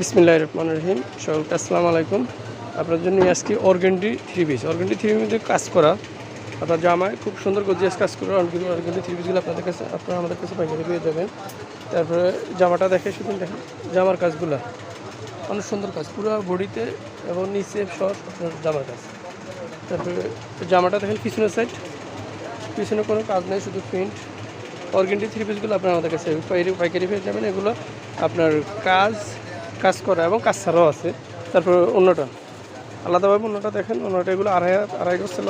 বিসমিল্লাহ রহমান রহিম সকলকে আসসালামু আলাইকুম। আপনার জন্য নিয়ে আজকে organdy three piece organdy three মধ্যে কাজ করা, আপনার জামায় খুব সুন্দর গজিয়াস কাজ করে অর্গেন্ডি থ্রি পিসগুলো আপনাদের কাছে আপনারা আমাদের কাছে পাইকারি পেয়ে যাবেন। তারপরে জামাটা দেখে শুধু দেখেন, জামার কাজগুলো। অনেক সুন্দর কাজ, পুরো বডিতে এবং নিচে সব আপনার জামার কাজ। তারপরে জামাটা দেখেন পিছনের সাইড পিছনে কোনো কাজ নেই, শুধু প্রিন্ট অর্গেন্ডি থ্রি পিসগুলো আপনার আমাদের কাছে পাইকারি পেয়ে যাবেন। এগুলো আপনার কাজ কাজ করা এবং কাজ ছাড়াও আছে। তারপর অন্যটা। আলাদাভাবে অন্যটা দেখেন, অন্যটা এগুলো আড়াই আড়াই গজ ছিল,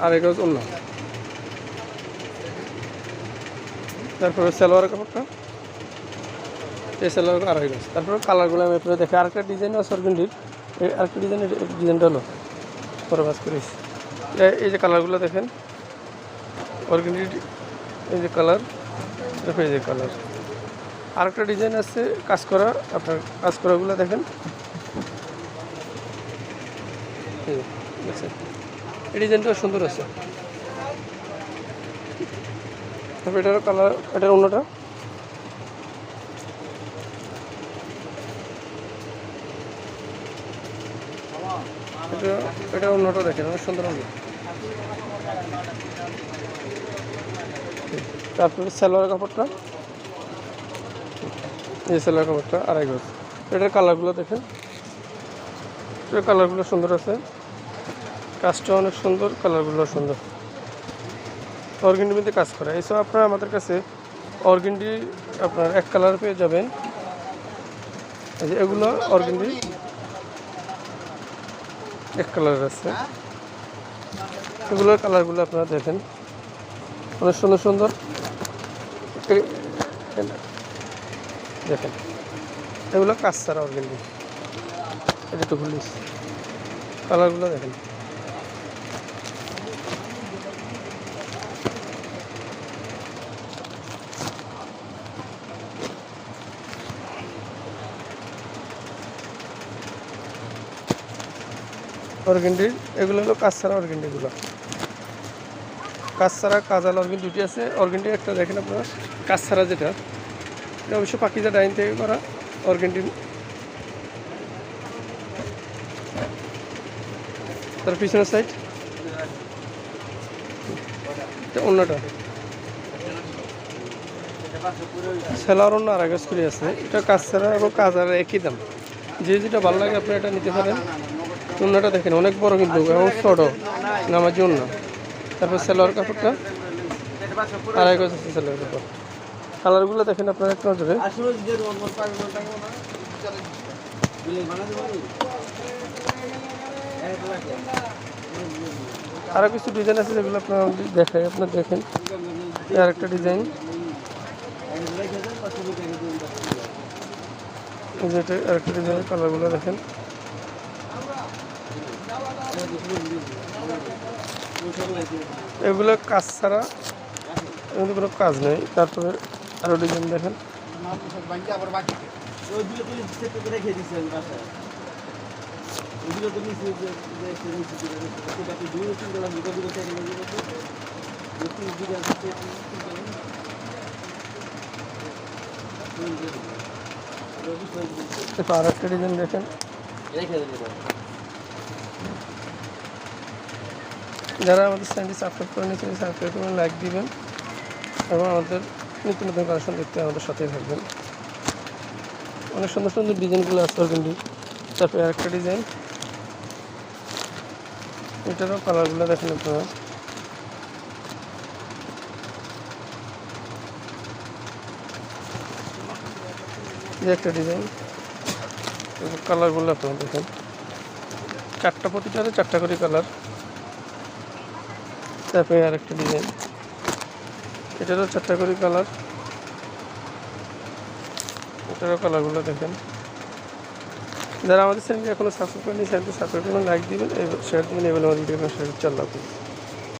আড়াই গজ অন্য। তারপরে সালোয়ার কাপড়টা। এই সালোয়ার আড়াই গজ। তারপরে কালারগুলো আমি আপনার দেখে আরেকটা ডিজাইন আছে অর্গেন্ডির আরেকটা ডিজাইন ডিজাইনটা হলো, পরে বাস করিস এই- যে কালারগুলো দেখেন অর্গেন্ডির এই যে কালার, এই যে কালার। আরেকটা ডিজাইন আছে, কাজ করা, আপনার কাজ করাগুলো দেখেন। এই ডিজাইনটা সুন্দর আছে। তারপর এটারও কালার এটার অন্যটা। এটা এটা অন্যটা দেখেন, অনেক সুন্দর অন্য। তারপরে সালোয়ার কাপড়টা। এই সালোয়ার কাপড়টা আড়াই গজ এটার কালারগুলো দেখেন। এটার কালারগুলো সুন্দর আছে। কাজটা অনেক সুন্দর কালারগুলো সুন্দর। অর্গেন্ডি মধ্যে কাজ করা। এসব আপনারা আমাদের কাছে অর্গেন্ডি আপনার এক কালার পেয়ে যাবেন। এগুলো অর্গেন্ডি এক কালার আছে। এগুলোর কালারগুলো আপনারা দেখেন। অনেক সুন্দর সুন্দর। দেখেন। এগুলো কাজ ছাড়া অর্গেন্ডি এটা একটু কালারগুলো দেখেন। অর্গেন্ডির এগুলো হলো কাজ ছাড়া অর্গেন্ডিগুলো কাজ ছাড়া কাজাল অর্গেন দুটি আছে। অর্গেন্ডি একটা দেখেন আপনারা। কাজ ছাড়া যেটা অবশ্য পাকিজা ডাইন থেকে করা অর্গেন্ডি তার পিছনের সাইড অন্যটা। সেলার অন্য আর আগজ করে আছে। এটা কাজ ছাড়া এবং কাজ আর একই দাম। যে যেটা ভালো লাগে আপনি এটা নিতে পারেন। অন্যটা দেখেন, অনেক বড় কিন্তু, এবং ছোট নামার জন্য তারপর সেলোয়ার কাপড়টা। আড়াই গজ আছে সেলোয়ার কাপড়। কালারগুলো দেখেন আপনার এক নজরে। আরও কিছু ডিজাইন আছে যেগুলো আপনার দেখাই আপনার দেখেন। আর একটা ডিজাইন এই যে এটা আরেকটা ডিজাইনের কালারগুলো দেখেন। এগুলো কাজ ছাড়া এগুলো কোনো কাজ নেই। তারপরে আরও ডিজাইন দেখেন। আর একটা ডিজাইন দেখেন। যারা আমাদের চ্যানেলটি সাবস্ক্রাইব করে নিয়েছেন সাবস্ক্রাইব করে লাইক দিবেন, এবং আমাদের নতুন নতুন কালেকশন দেখতে আমাদের সাথেই থাকবেন। অনেক সুন্দর সুন্দর ডিজাইনগুলো আছে কিন্তু তারপরে আরেকটা ডিজাইন। এটারও কালারগুলো দেখেন আপনারা। এই একটা ডিজাইন। কালারগুলো আপনারা দেখেন। চারটা প্রতিটা প্রতিটারে চারটা করে কালার তারপরে আরেকটা ডিজাইন। এটারও চারটা করে কালার এটারও কালারগুলো দেখেন। যারা আমাদের চ্যানেলটি এখনও সাবস্ক্রাইব করেনি চ্যানেলটি সাবস্ক্রাইব করুন লাইক দিবেন শেয়ার দিবেন এবং আমাদের ভিডিও শেয়ার চাল্লা